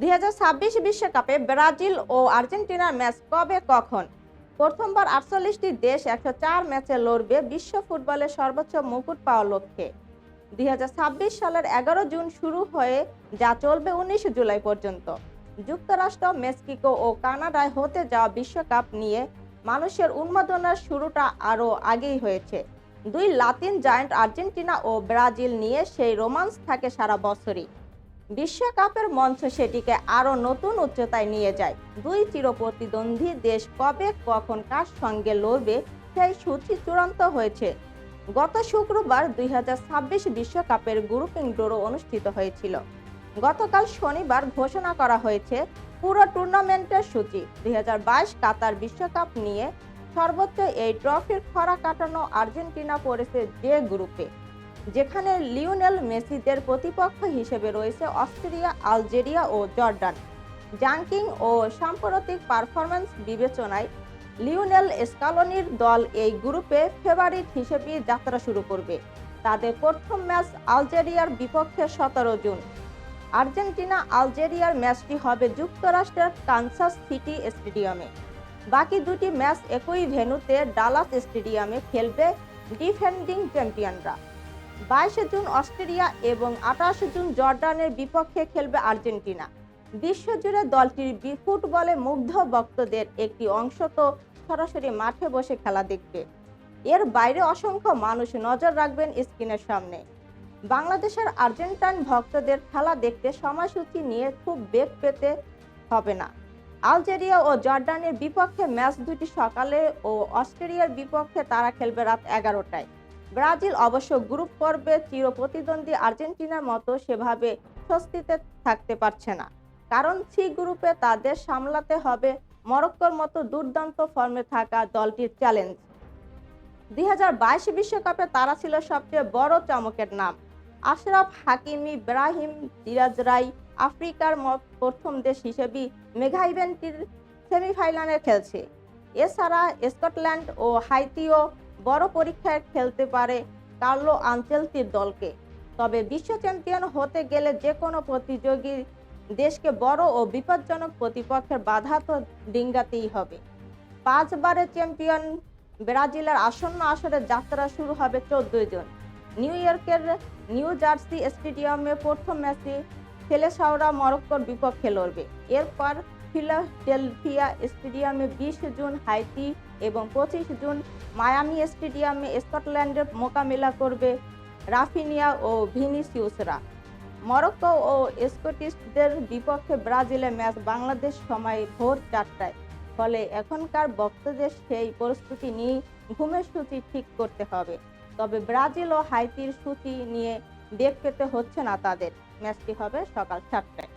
দুই বিশ্বকাপে ব্রাজিল ও আর্জেন্টিনার ম্যাচ কবে কখন? প্রথমবার আটচল্লিশটি দেশ একশো চার ম্যাচে লড়বে বিশ্ব ফুটবলের সর্বোচ্চ মুকুট পাওয়ার লক্ষ্যে দু হাজার ছাব্বিশ সালের এগারো জুন শুরু হয়ে যা চলবে উনিশ জুলাই পর্যন্ত। যুক্তরাষ্ট্র, মেক্সিকো ও কানাডায় হতে যাওয়া বিশ্বকাপ নিয়ে মানুষের উন্মাদনার শুরুটা আরও আগেই হয়েছে। দুই লাতিন জায়ান্ট আর্জেন্টিনা ও ব্রাজিল নিয়ে সেই রোমান্স থাকে সারা বছরই। বিশ্বকাপের মঞ্চ সেটিকে আরও নতুন উচ্চতায় নিয়ে যায়। দুই চিরপ্রতিদ্বন্দ্বী দেশ কবে কখন কার সঙ্গে লড়বে সেই সূচি চূড়ান্ত হয়েছে। গত শুক্রবার দুই বিশ্বকাপের গ্রুপিং ড্রো অনুষ্ঠিত হয়েছিল। গতকাল শনিবার ঘোষণা করা হয়েছে পুরো টুর্নামেন্টের সূচি। দুই হাজার বাইশ কাতার বিশ্বকাপ নিয়ে সর্বোচ্চ এই ট্রফির খরা কাটানো আর্জেন্টিনা পড়েছে যে গ্রুপে। যেখানে লিওনেল মেসিদের প্রতিপক্ষ হিসেবে রয়েছে অস্ট্রেলিয়া, আলজেরিয়া ও জর্ডান। জাঙ্কিং ও সাম্প্রতিক পারফরম্যান্স বিবেচনায় লিওনেল স্কালনির দল এই গ্রুপে ফেভারিট হিসেবে যাত্রা শুরু করবে। তাদের প্রথম ম্যাচ আলজেরিয়ার বিপক্ষে সতেরো জুন। আর্জেন্টিনা আলজেরিয়ার ম্যাচটি হবে যুক্তরাষ্ট্রের কানসাস সিটি স্টেডিয়ামে। বাকি দুটি ম্যাচ একই ভেন্যুতে ডালাস স্টেডিয়ামে খেলবে ডিফেন্ডিং চ্যাম্পিয়নরা। বাইশে জুন অস্ট্রেলিয়া এবং আঠাশে জুন জর্ডানের বিপক্ষে খেলবে আর্জেন্টিনা। বিশ্বজুড়ে দলটির ফুটবলে মুগ্ধ ভক্তদের একটি অংশ তো সরাসরি মাঠে বসে খেলা দেখবে। এর বাইরে অসংখ্য মানুষ নজর রাখবেন স্ক্রিনের সামনে। বাংলাদেশের আর্জেন্টাইন ভক্তদের খেলা দেখতে সময়সূচি নিয়ে খুব বেগ পেতে হবে না। আলজেরিয়া ও জর্ডানের বিপক্ষে ম্যাচ দুটি সকালে ও অস্ট্রেলিয়ার বিপক্ষে তারা খেলবে রাত এগারোটায়। ব্রাজিল অবশ্য গ্রুপ পর্বে চিরপ্রতিদ্বন্দ্বী আর্জেন্টিনার মতো সেভাবে স্বস্তিতে থাকতে পারছে না। কারণ সি গ্রুপে তাদের সামলাতে হবে মরক্কোর মতো দুর্দান্ত ফর্মে থাকা দলটির চ্যালেঞ্জ। দুই বিশ্বকাপে তারা ছিল সবচেয়ে বড় চমকের নাম। আশরাফ হাকিমি, ইব্রাহিম দিরাজ রাই আফ্রিকার প্রথম দেশ হিসেবে মেঘা ইভেন্টটির সেমিফাইনালে খেলছে। এছাড়া স্কটল্যান্ড ও হাইতিও বড় পরীক্ষায় খেলতে পারে কার্লো আঞ্চেলতির দলকে। তবে বিশ্ব চ্যাম্পিয়ন হতে গেলে যে কোনো প্রতিযোগী দেশকে বড় ও বিপজ্জনক প্রতিপক্ষের বাধা তো ডিঙ্গাতেই হবে। পাঁচবারের চ্যাম্পিয়ন ব্রাজিলের আসন্ন আসরের যাত্রা শুরু হবে চোদ্দই জন। নিউ ইয়র্কের নিউ জার্সি স্টেডিয়ামে প্রথম ম্যাচে ফেলেসাওরা মরক্কোর বিপক্ষে লড়বে। এরপর ফিলাডেলফিয়া স্টেডিয়ামে বিশ জুন, হাইতি এবং পঁচিশ জুন মায়ামি স্টেডিয়ামে স্কটল্যান্ডের মোকাবিলা করবে রাফিনিয়া ও ভিনিসিউসরা। মরক্কো ও স্কটিশদের বিপক্ষে ব্রাজিলে ম্যাচ বাংলাদেশ সময় ভোর চারটায়। ফলে এখনকার ভক্তদের সেই পরিস্থিতি নিয়ে ঘুমের সূচি ঠিক করতে হবে। তবে ব্রাজিল ও হাইতির সূচি নিয়ে বেগ পেতে হচ্ছে না তাদের। ম্যাচটি হবে সকাল সাতটায়।